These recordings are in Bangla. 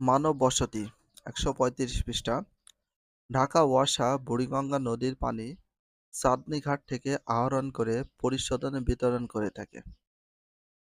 মানব বসতি একশো পঁয়ত্রিশ পৃষ্ঠা। ঢাকা, ওয়াসা, বুড়িগঙ্গা নদীর পানি চাঁদনী ঘাট থেকে আহরণ করে পরিশোধনে বিতরণ করে থাকে।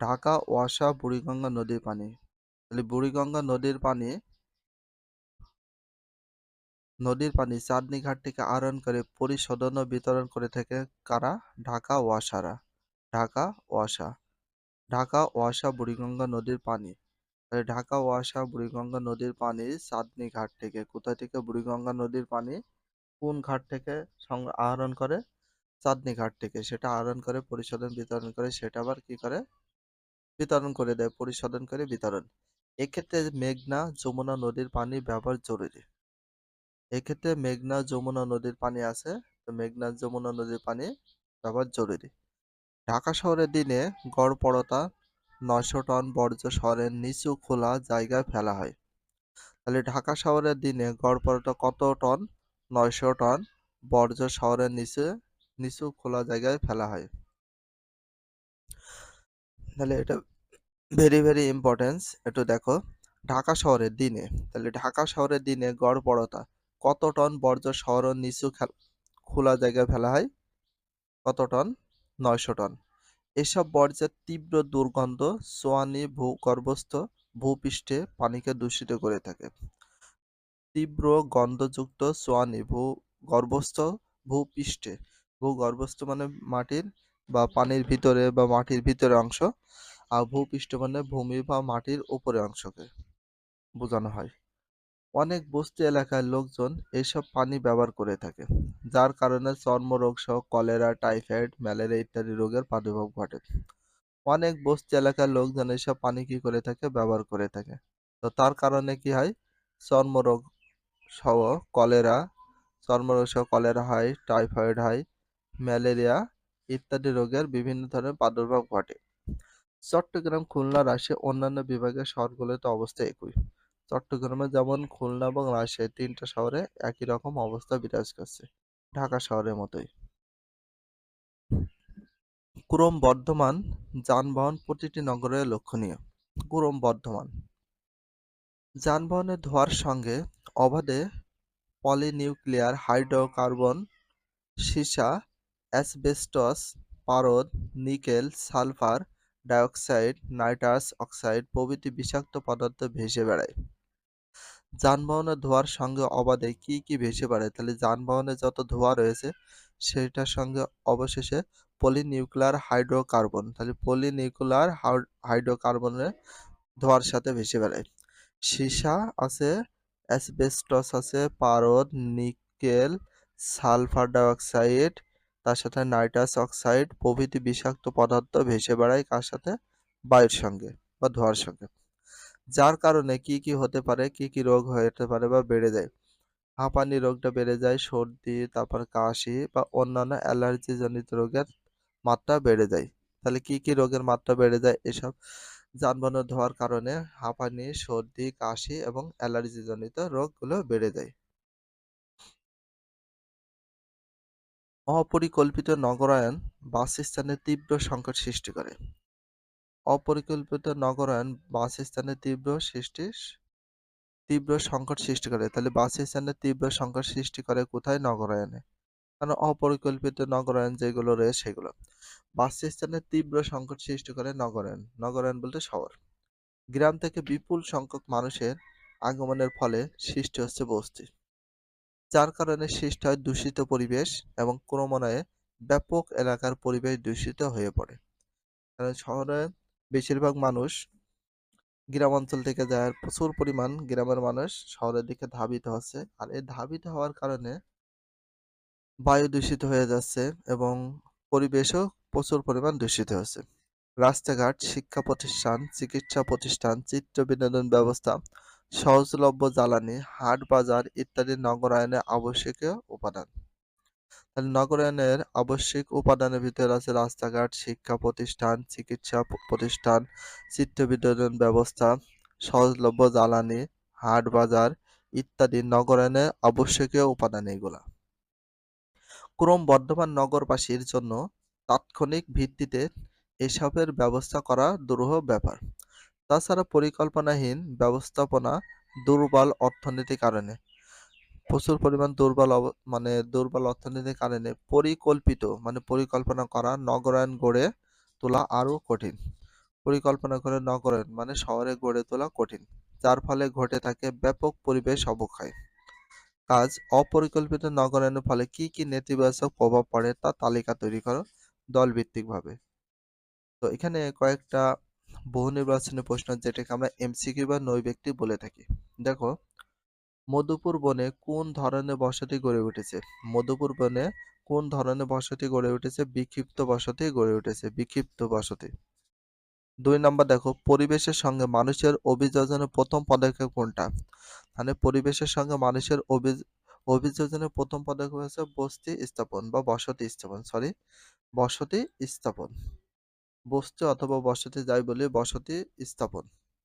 ঢাকা, ওয়াসা, বুড়িগঙ্গা নদীর পানি। তাহলে বুড়িগঙ্গা নদীর পানি নদীর পানি চাঁদনী ঘাট থেকে আহরণ করে পরিশোধন ও বিতরণ করে থাকে কারা? ঢাকা, ওয়াসারা। ঢাকা, ওয়াসা। ঢাকা, ওয়াসা, বুড়িগঙ্গা নদীর পানি। ঢাকা, ওয়াসা, বুড়িগঙ্গা নদীর পানি চাঁদনী ঘাট থেকে কোথা থেকে বুড়িগঙ্গা নদীর পানি কোন ঘাট থেকে আহরণ করে? চাঁদনী ঘাট থেকে, সেটা আহরণ করে, পরিশোধন, বিতরণ করে, সেটা আবার কি করে? বিতরণ করে দেয়, পরিশোধন করে, বিতরণ। এক্ষেত্রে মেঘনা যমুনা নদীর পানি ব্যবহার জরুরি। এক্ষেত্রে মেঘনা যমুনা নদীর পানি আছে, তো মেঘনা যমুনা নদীর পানি ব্যবহার জরুরি। ঢাকা শহরের দিনে গড়পড়তা নয়শো টন বর্জ্য শহরের নিচু খোলা জায়গায় ফেলা হয়। তাহলে ঢাকা শহরের দিনে গড়পড়তা কত টন? নয়শো টন বর্জ্য শহরের নিচে, নিচু খোলা জায়গায় ফেলা হয়। তাহলে এটা ভেরি ভেরি ইম্পর্টেন্স একটু দেখো। ঢাকা শহরের দিনে, তাহলে ঢাকা শহরের দিনে গড়পড়তা কত টন বর্জ্য শহরের নিচু খোলা জায়গায় ফেলা হয়? কত টন? নয়শো টন। এসব বর্জ্যের তীব্র দুর্গন্ধ সোয়ানি ভূগর্ভস্থ ভূপৃষ্ঠে পানিকে দূষিত করে থাকে। তীব্র গন্ধযুক্ত সোয়ানি ভূগর্ভস্থ ভূপৃষ্ঠে ভূগর্ভস্থ মানে মাটির বা পানির ভিতরে বা মাটির ভিতরে অংশ, আর ভূপৃষ্ঠ মানে ভূমি বা মাটির উপরে অংশকে বোঝানো হয়। অনেক বস্তি এলাকার লোকজন এসব পানি ব্যবহার করে থাকে, যার কারণে চর্মরোগ সহ কলেরা, টাইফয়েড, ম্যালেরিয়া ইত্যাদি রোগের প্রাদুর্ভাব ঘটে। অনেক বস্তি এলাকার লোকজন এসব পানি কি করে থাকে? ব্যবহার করে থাকে। তো তার কারণে কি হয়? চর্মরোগ সহ কলেরা চর্মরোগ সহ কলেরা হয়, টাইফয়েড হয়, ম্যালেরিয়া ইত্যাদি রোগের বিভিন্ন ধরনের প্রাদুর্ভাব ঘটে। চট্টগ্রাম, খুলনা রাজশাহী অন্যান্য বিভাগের শহরগুলোতে অবস্থা একই। চট্টগ্রামে যেমন খুলনা এবং রাজশাহী তিনটা শহরে একই রকম অবস্থা বিরাজ করছে, ঢাকা শহরের মতোই। ক্রম বর্ধমান যানবাহন প্রতিটি নগরে লক্ষণীয়। ক্রম বর্ধমান। যানবাহনের ধোঁয়ার সঙ্গে অবাধে পলিনিউক্লিয়ার হাইড্রোকার্বন, সীসা, অ্যাসবেস্টস, পারদ, nickel, sulphur dioxide, nitrous oxide প্রভৃতি বিষাক্ত পদার্থ ভেসে বেড়ায়। যানবাহনের ধোঁয়ার সঙ্গে অবাধে কি কি ভেসে বেড়ায় তাহলে যানবাহনে যত ধোঁয়া রয়েছে, সেটার সঙ্গে অবশেষে পলিনিউক্লিয়ার হাইড্রোকার্বন। তাহলে পলিনিউক্লিয়ার হাইড্রোকার্বনের ধোঁয়ার সাথে ভেসে বেড়ায়। সীসা আছে, অ্যাসবেস্টস আছে, পারদ, নিকেল, সালফার ডাইঅক্সাইড, তার সাথে নাইট্রাস অক্সাইড প্রভৃতি বিষাক্ত পদার্থ ভেসে বেড়ায় কার সাথে? বায়ুর সঙ্গে বা ধোঁয়ার সঙ্গে। যার কারণে কি কি হতে পারে, কি কি রোগ হতে পারে বা বেড়ে যায়। হাঁপানি রোগটা বেড়ে যায়, সর্দি, তারপর কাশি বা অন্যান্য অ্যালার্জি জনিত রোগের মাত্রা বেড়ে যায়। তাহলে কি কি রোগের মাত্রা বেড়ে যায় এসব যানবাহনের ধোয়ার কারণে হাঁপানি, সর্দি, কাশি এবং অ্যালার্জি জনিত রোগগুলো বেড়ে যায়। অপরিকল্পিত নগরায়ন বাসস্থানে তীব্র সংকট সৃষ্টি করে। অপরিকল্পিত নগরায়ন বাসস্থানে তীব্র সৃষ্টি তীব্র সংকট সৃষ্টি করে। তাহলে বাসস্থানে তীব্র সংকট সৃষ্টি করে কোথায়? নগরায়নে। কারণ অপরিকল্পিত নগরায়ন যেগুলো রয়েছে সেগুলো। বাসস্থানে তীব্র সংকট সৃষ্টি করে নগরায়ন নগরায়ন বলতে শহর। গ্রাম থেকে বিপুল সংখ্যক মানুষের আগমনের ফলে সৃষ্টি হচ্ছে বস্তি। যার কারণে সৃষ্টি হয় দূষিত পরিবেশ এবং ক্রমান্বয়ে ব্যাপক এলাকার পরিবেশ দূষিত হয়ে পড়ে। কারণ শহরে বেশিরভাগ মানুষ গ্রাম অঞ্চল থেকে যায়, প্রচুর পরিমাণ গ্রামের মানুষ শহরের দিকে ধাবিত হচ্ছে। আর এই ধাবিত হওয়ার কারণে বায়ু দূষিত হয়ে যাচ্ছে এবং পরিবেশও প্রচুর পরিমাণ দূষিত হচ্ছে। রাস্তাঘাট, শিক্ষা প্রতিষ্ঠান, চিকিৎসা প্রতিষ্ঠান, চিত্র বিনোদন ব্যবস্থা, সহজলভ্য জ্বালানি, হাট বাজার ইত্যাদি নগরায়নে আবশ্যকীয় উপাদান। তাহলে নগরায়নের আবশ্যিক উপাদানের ভিতরে আছে রাস্তাঘাট, শিক্ষা প্রতিষ্ঠান, চিকিৎসা প্রতিষ্ঠান, চিত্র বিনোদন ব্যবস্থা, সহজলভ্য জ্বালানি, হাট বাজার ইত্যাদি নগরায়নের আবশ্যকীয় উপাদান এগুলা ক্রম বর্ধমান নগরবাসীর জন্য তাৎক্ষণিক ভিত্তিতে এসবের ব্যবস্থা করা দুরূহ ব্যাপার। তাছাড়া পরিকল্পনাহীন ব্যবস্থাপনা দুর্বল অর্থনীতির কারণে। প্রচুর পরিমাণ দুর্বল মানে দুর্বল অর্থনীতির কারণে পরিকল্পিত মানে পরিকল্পনা করা নগরায়ণ গড়ে তোলা আরও কঠিন। পরিকল্পনা করে নগরায়ণ মানে শহরে গড়ে তোলা কঠিন, যার ফলে ঘটে থাকে ব্যাপক পরিবেশ অবক্ষয়। কাজ অপরিকল্পিত নগরায়ণের ফলে কি কি নেতিবাচক প্রভাব পড়ে তা তালিকা তৈরি করো দলভিত্তিকভাবে। তো এখানে কয়েকটা বহু নির্বাচনী প্রশ্ন, যেটাকে আমরা এমসিকিউ বা নৈব্যক্তি বলে থাকি। দেখো মধুপুর বনে কোন ধরনের বসতি গড়ে উঠেছে? মধুপুর বনে কোন ধরনের বসতি গড়ে উঠেছে? বিক্ষিপ্ত বসতি গড়ে উঠেছে। বিক্ষিপ্ত বসতি। দুই নম্বর দেখো, পরিবেশের সঙ্গে মানুষের অভিযোজনের প্রথম পদক্ষেপ কোনটা? মানে পরিবেশের সঙ্গে মানুষের অভি, অভিযোজনের প্রথম পদক্ষেপ হচ্ছে বস্তি স্থাপন বা বসতি স্থাপন সরি বসতি স্থাপন। বস্তি অথবা বসতি যাই বলি, বসতি স্থাপন।